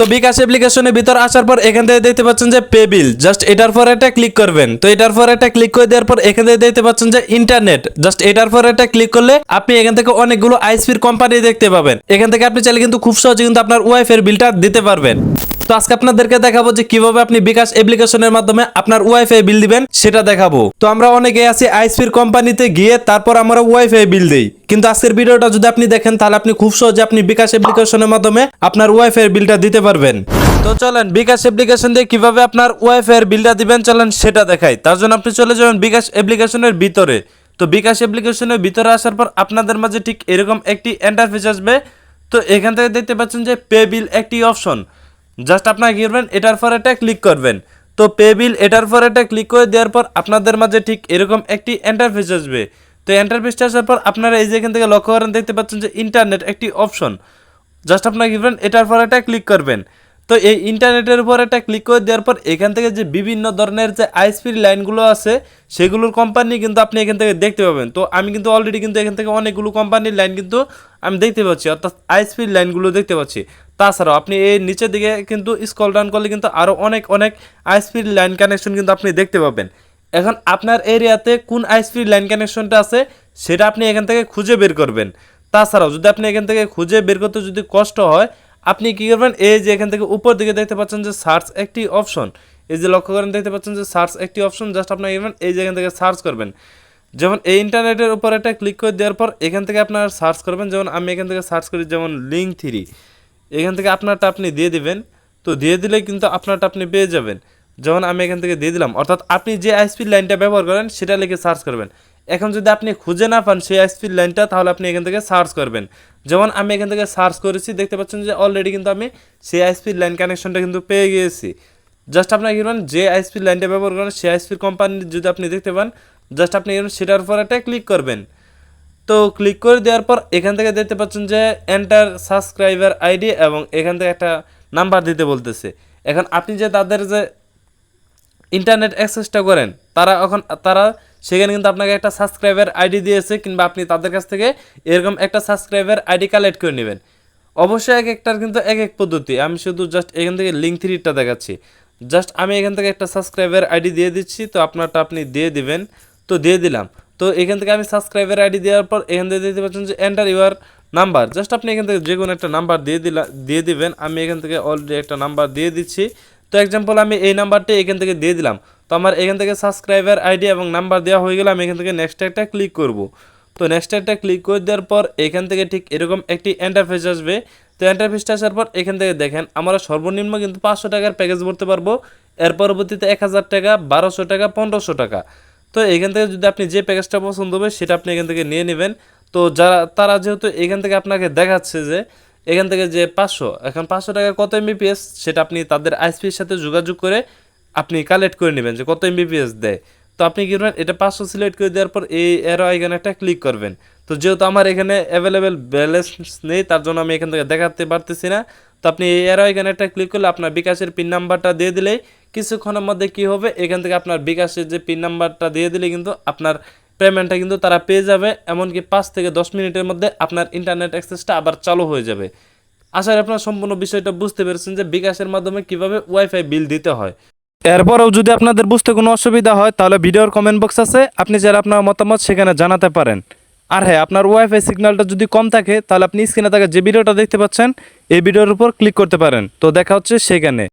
তো বিকাশ অ্যাপ্লিকেশনের ভিতর আসার পর এখান থেকে দেখতে পাচ্ছেন যে পে বিল জাস্ট এটার পর এটা ক্লিক করবেন। তো এটার পর এটা ক্লিক করে দেওয়ার পর এখান থেকে দেখতে পাচ্ছেন যে ইন্টারনেট জাস্ট এটার পর এটা ক্লিক করলে আপনি এখান থেকে অনেকগুলো আইসপির কোম্পানি দেখতে পাবেন। এখান থেকে আপনি চাইলে কিন্তু খুব সহজে কিন্তু আপনার ওয়াইফের বিলটা দিতে পারবেন। তো আজকে আপনাদেরকে দেখাবো যে কীভাবে আপনি বিকাশ অ্যাপ্লিকেশনের মাধ্যমে আপনার ওয়াইফাই বিল দিবেন, সেটা দেখাবো। তো আমরা অনেকে আছি আইসপির কোম্পানিতে গিয়ে তারপর আমরা ওয়াইফাই বিল দেই। কিন্তু আজকের ভিডিওটা যদি আপনি দেখেন, তাহলে আপনি খুব সহজে আপনি বিকাশ অ্যাপ্লিকেশনের মাধ্যমে আপনার ওয়াইফাই বিলটা দিতে পারবেন। তো চলেন, বিকাশ অ্যাপ্লিকেশন দিয়ে কীভাবে আপনার ওয়াইফাই এর বিলটা দিবেন, চলেন সেটা দেখাই। তার জন্য আপনি চলে যাবেন বিকাশ অ্যাপ্লিকেশনের ভিতরে। তো বিকাশ অ্যাপ্লিকেশনের ভিতরে আসার পর আপনাদের মাঝে ঠিক এরকম একটি ইন্টারফেস আসবে। তো এখান থেকে দেখতে পাচ্ছেন যে পে বিল একটি অপশন জাস্ট আপনার কি করবেন এটার পর এটা ক্লিক করবেন। তো পে বিল এটার পর এটা ক্লিক করে দেওয়ার পর আপনাদের মাঝে ঠিক এরকম একটি এন্টারফেস আসবে। তো এন্টারফেসটা আসার পর আপনারা এই যে এখান থেকে লক্ষ্য করেন, দেখতে পাচ্ছেন যে ইন্টারনেট একটি অপশন জাস্ট আপনার কি করবেন এটার পর এটা ক্লিক করবেন। তো এই ইন্টারনেটের উপর একটা ক্লিক করে দেওয়ার পর এখান থেকে যে বিভিন্ন ধরনের যে আইসপির লাইনগুলো আছে, সেগুলোর কোম্পানি কিন্তু আপনি এখান থেকে দেখতে পাবেন। তো আমি কিন্তু অলরেডি কিন্তু এখান থেকে অনেকগুলো কোম্পানির লাইন কিন্তু আমি দেখতে পাচ্ছি, অর্থাৎ আইসপির লাইনগুলো দেখতে পাচ্ছি। তাছাড়াও আপনি এই নিচের দিকে কিন্তু স্কল ডাউন করলে কিন্তু আরও অনেক অনেক আইসপির লাইন কানেকশন কিন্তু আপনি দেখতে পাবেন। এখন আপনার এরিয়াতে কোন আইসপির লাইন কানেকশনটা আছে, সেটা আপনি এখান থেকে খুঁজে বের করবেন। তাছাড়াও যদি আপনি এখান থেকে খুঁজে বের করতে যদি কষ্ট হয় আপনি কী করবেন? এই যে এখান থেকে উপর দিকে দেখতে পাচ্ছেন যে সার্চ একটি অপশন এই যে লক্ষ্য করেন, দেখতে পাচ্ছেন যে সার্চ একটি অপশন জাস্ট আপনি কি করবেন, এই যে এখান থেকে সার্চ করবেন। যেমন এই ইন্টারনেটের উপর একটা ক্লিক করে দেওয়ার পর, এখান থেকে আপনার সার্চ করবেন। যেমন আমি এখান থেকে সার্চ করি যেমন লিঙ্ক থ্রি এখান থেকে আপনারটা আপনি দিয়ে দিবেন। তো দিয়ে দিলে কিন্তু আপনারটা আপনি পেয়ে যাবেন। যেমন আমি এখান থেকে দিয়ে দিলাম। অর্থাৎ আপনি যে আইসপি লাইনটা ব্যবহার করেন, সেটা লিখে সার্চ করবেন। এখন যদি আপনি খুঁজে না পান সেই আইসপি লাইনটা তাহলে আপনি এখান থেকে সার্চ করবেন। যেমন আমি এখান থেকে সার্চ করেছি, দেখতে পাচ্ছেন যে অলরেডি কিন্তু আমি সেই আইসপি লাইন কানেকশনটা কিন্তু পেয়ে গিয়েছি। জাস্ট আপনার কি যে আইসপির লাইনটা ব্যবহার করেন, সেই আইসপির কোম্পানি যদি আপনি দেখতে পান জাস্ট আপনি সেটার উপর একটা ক্লিক করবেন। তো ক্লিক করে দেওয়ার পর এখান থেকে দেখতে পাচ্ছেন যে এন্টার সাবস্ক্রাইবার আইডি এবং এখান থেকে একটা নাম্বার দিতে বলতেছে। এখন আপনি যে তাদের যে ইন্টারনেট অ্যাক্সেসটা করেন, তারা এখন, তারা সেখানে কিন্তু আপনাকে একটা সাবস্ক্রাইবার আইডি দিয়েছে কিংবা আপনি তাদের কাছ থেকে এরকম একটা সাবস্ক্রাইবার আইডি কালেক্ট করে নেবেন। অবশ্যই এক একটার কিন্তু এক এক পদ্ধতি। আমি শুধু জাস্ট এখান থেকে লিঙ্ক থ্রিটা দেখাচ্ছি। জাস্ট আমি এখান থেকে একটা সাবস্ক্রাইবার আইডি দিয়ে দিচ্ছি, তো আপনারটা আপনি দিয়ে দিবেন। তো দিয়ে দিলাম। তো এখান থেকে আমি সাবস্ক্রাইবার আইডি দেওয়ার পর এখান থেকে দিতে পারছেন যে এন্টার ইউর নাম্বার জাস্ট আপনি এখান থেকে যে কোনো একটা নাম্বার দিয়ে দিলা দিয়ে দিবেন। আমি এখান থেকে অলরেডি একটা নাম্বার দিয়ে দিচ্ছি। তো এক্সাম্পল আমি এই নাম্বারটি এখান থেকে দিয়ে দিলাম। তো আমার এখান থেকে সাবস্ক্রাইবার আইডি এবং নাম্বার দেওয়া হয়ে গেলে আমি এখান থেকে নেক্সট একটা ক্লিক করব। তো নেক্সট একটা ক্লিক করে দেওয়ার পর এখান থেকে ঠিক এরকম একটি এন্টারফেস আসবে। তো এন্টারফেসটা আসার পর এখান থেকে দেখেন, আমরা সর্বনিম্ন কিন্তু পাঁচশো টাকার প্যাকেজ ভরতে পারব। এর পরবর্তীতে এক হাজার টাকা, বারোশো টাকা, পনেরোশো টাকা। তো এখান থেকে যদি আপনি যে প্যাকেজটা পছন্দ হবে, সেটা আপনি এখান থেকে নিয়ে নেবেন। তো যারা, তারা যেহেতু এখান থেকে আপনাকে দেখাচ্ছে যে এখান থেকে যে পাঁচশো, এখন পাঁচশো টাকা কত এমবিপিএস সেটা আপনি তাদের আইসপির সাথে যোগাযোগ করে আপনি কালেক্ট করে নেবেন যে কত এমবিপিএস দেয়। তো আপনি কি করবেন? এটা পাঁচশো সিলেক্ট করে দেওয়ার পর এই এরো আইকনে একটা ক্লিক করবেন। তো যেহেতু আমার এখানে অ্যাভেলেবেল ব্যালেন্স নেই, তার জন্য আমি এখান থেকে দেখাতে পারতেছি না। তো আপনি এই এরো আইকনে একটা ক্লিক করলে আপনার বিকাশের পিন নাম্বারটা দিয়ে দিলেই কিছুক্ষণের মধ্যে কি হবে? এখান থেকে আপনার বিকাশের যে পিন নাম্বারটা দিয়ে দিলে কিন্তু আপনার পেমেন্টটা কিন্তু তারা পেয়ে যাবে, এমনকি পাঁচ থেকে দশ মিনিটের মধ্যে আপনার ইন্টারনেট অ্যাক্সেসটা আবার চালু হয়ে যাবে। আশা আপনার সম্পূর্ণ বিষয়টা বুঝতে পেরেছেন যে বিকাশের মাধ্যমে কীভাবে ওয়াইফাই বিল দিতে হয়। এরপরেও যদি আপনাদের বুঝতে কোনো অসুবিধা হয়, তাহলে ভিডিওর কমেন্ট বক্স আছে, আপনি যারা আপনার মতামত সেখানে জানাতে পারেন। আর হ্যাঁ আপনার ওয়াইফাই সিগন্যালটা যদি কম থাকে, তাহলে আপনি স্ক্রিনে থাকা যে ভিডিওটা দেখতে পাচ্ছেন, এই ভিডিওর উপর ক্লিক করতে পারেন। তো দেখা হচ্ছে সেখানে।